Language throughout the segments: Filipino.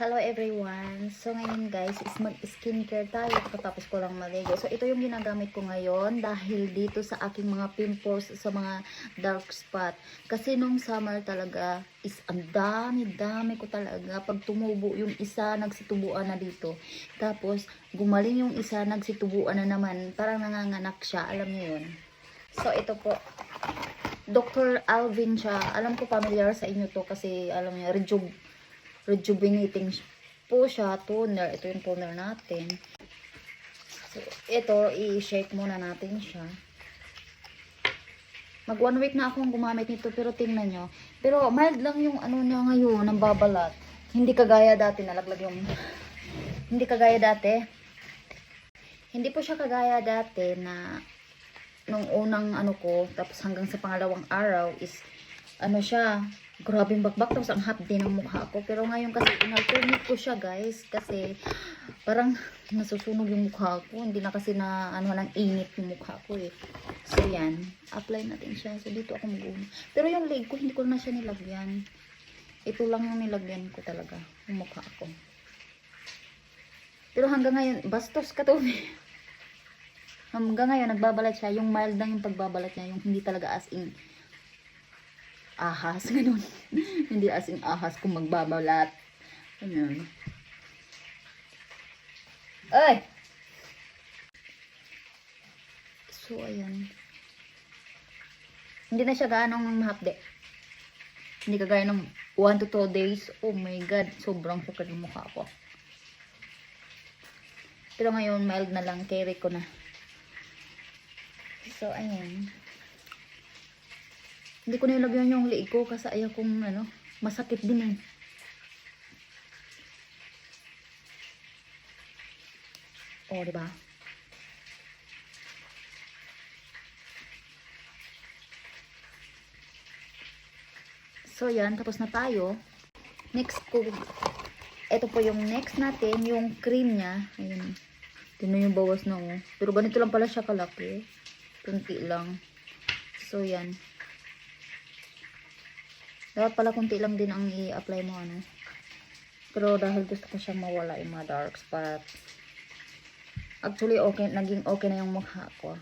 Hello everyone! So ngayon guys is mag-skincare tayo katapos ko lang maligo. So ito yung ginagamit ko ngayon dahil dito sa aking mga pimples sa mga dark spot. Kasi nung summer talaga is ang dami-dami ko talaga. Pag tumubo yung isa, nagsitubuan na dito. Tapos gumaling yung isa, nagsitubuan na naman. Parang nanganganak siya. Alam niyo yun. So ito po. Dr. Alvin siya. Alam ko familiar sa inyo to kasi alam niyo, rejug rejuvenating po siya, toner. Ito yung toner natin. So, ito, i-shake muna natin siya. Mag one week na akong gumamit nito, pero tingnan nyo. Pero mild lang yung ano niya ngayon, ang babalat. Hindi kagaya dati, nalaglag yung... Hindi kagaya dati. Hindi po siya kagaya dati na nung unang ano ko, tapos hanggang sa pangalawang araw is ano siya, grabing bakbak tapos ang hapdi ng mukha ko. Pero ngayon kasi inalternate ko siya guys kasi parang nasusunog yung mukha ko. Hindi na kasi na ano ng init yung mukha ko eh. So yan, apply natin siya. So dito ako mag Pero yung leg ko hindi ko na siya nilagyan. Ito lang yung nilagyan ko talaga, yung mukha ko. Pero hanggang ngayon, bastos ka to. hanggang ngayon, nagbabalat siya. Yung mild lang yung pagbabalat niya. Yung hindi talaga as in ahas. Ganun. hindi as in ahas kung magbabalat. Ganun. Ay! So, ayan. Hindi na siya ganong mahapde. Hindi kagaya ng 1 to 2 days. Oh my God. Sobrang sakit ng mukha ko. Pero ngayon, mild na lang. Carry ko na. So, ayan. Hindi ko nilagyan yung liig ko kasi ayaw kong ano, masakit din eh. O, di ba? So, yan. Tapos na tayo. Next ko, ito po yung next natin, yung cream niya. Ayun. Tingnan yung bawas na oh. Pero ganito lang pala siya kalaki. Kunti lang. So, yan. Dapat pala kunti lang din ang i-apply mo, ano. Pero dahil gusto ko siyang mawala yung mga dark spot. Actually, okay, naging okay na yung mukha ko.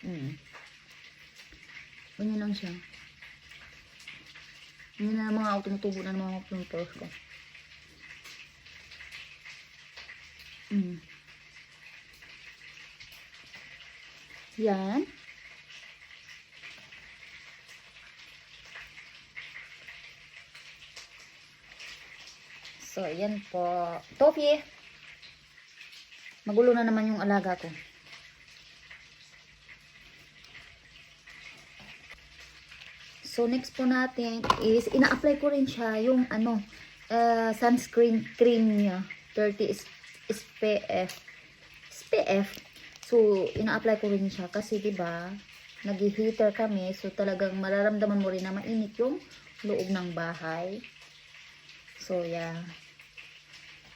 Mm. Ganyan lang siya. Ganyan na mga tumutubo na ng mga pimples ko. Mm. Yan. So, ayan po. Tofi! Magulo na naman yung alaga ko. So, next po natin is, ina-apply ko rin siya yung ano, uh, sunscreen cream niya. 30 is, SPF. SPF. So, ina-apply ko rin siya kasi 'di ba nag-heater kami. So, talagang mararamdaman mo rin na mainit yung loob ng bahay. So, yeah.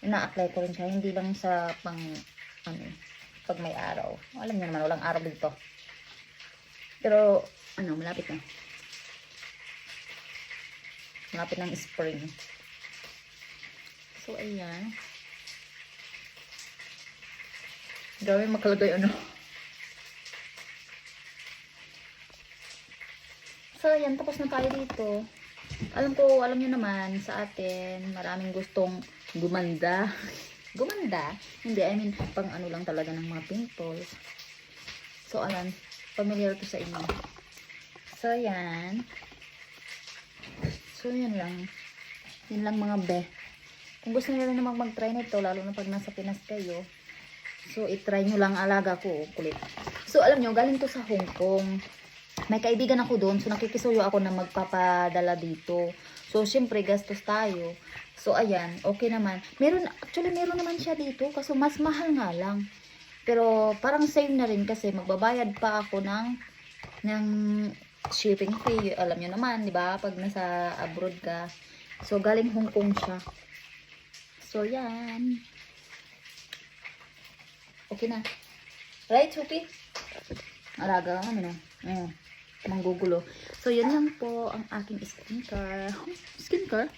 Ina-apply ko rin siya. Hindi lang sa pang, ano, pag may araw. Alam niyo naman, walang araw dito. Pero, ano, malapit na. Malapit ng spring. So, ayan. Gawin makalagay ano. So, ayan. Tapos na tayo dito. Alam ko, alam nyo naman, sa atin, maraming gustong gumanda. gumanda? Hindi, I mean, pang ano lang talaga ng mga pimples. So, alam, familiar to sa inyo. So, ayan. So, yan lang. Yan lang mga be. Kung gusto nyo rin naman mag-try nito, lalo na pag nasa Pinas kayo, so, itry nyo lang alaga ko, kulit. So, alam nyo, galing to sa Hong Kong may kaibigan ako doon, so nakikisuyo ako na magpapadala dito. So, syempre, gastos tayo. So, ayan, okay naman. Meron, actually, meron naman siya dito, kaso mas mahal nga lang. Pero, parang same na rin kasi magbabayad pa ako ng, ng shipping fee. Alam nyo naman, di ba? Pag nasa abroad ka. So, galing Hong Kong siya. So, yan. Okay na. Right, Sophie? Alaga kami na. Ayan manggugulo. So, yun lang po ang aking skincare. Skincare?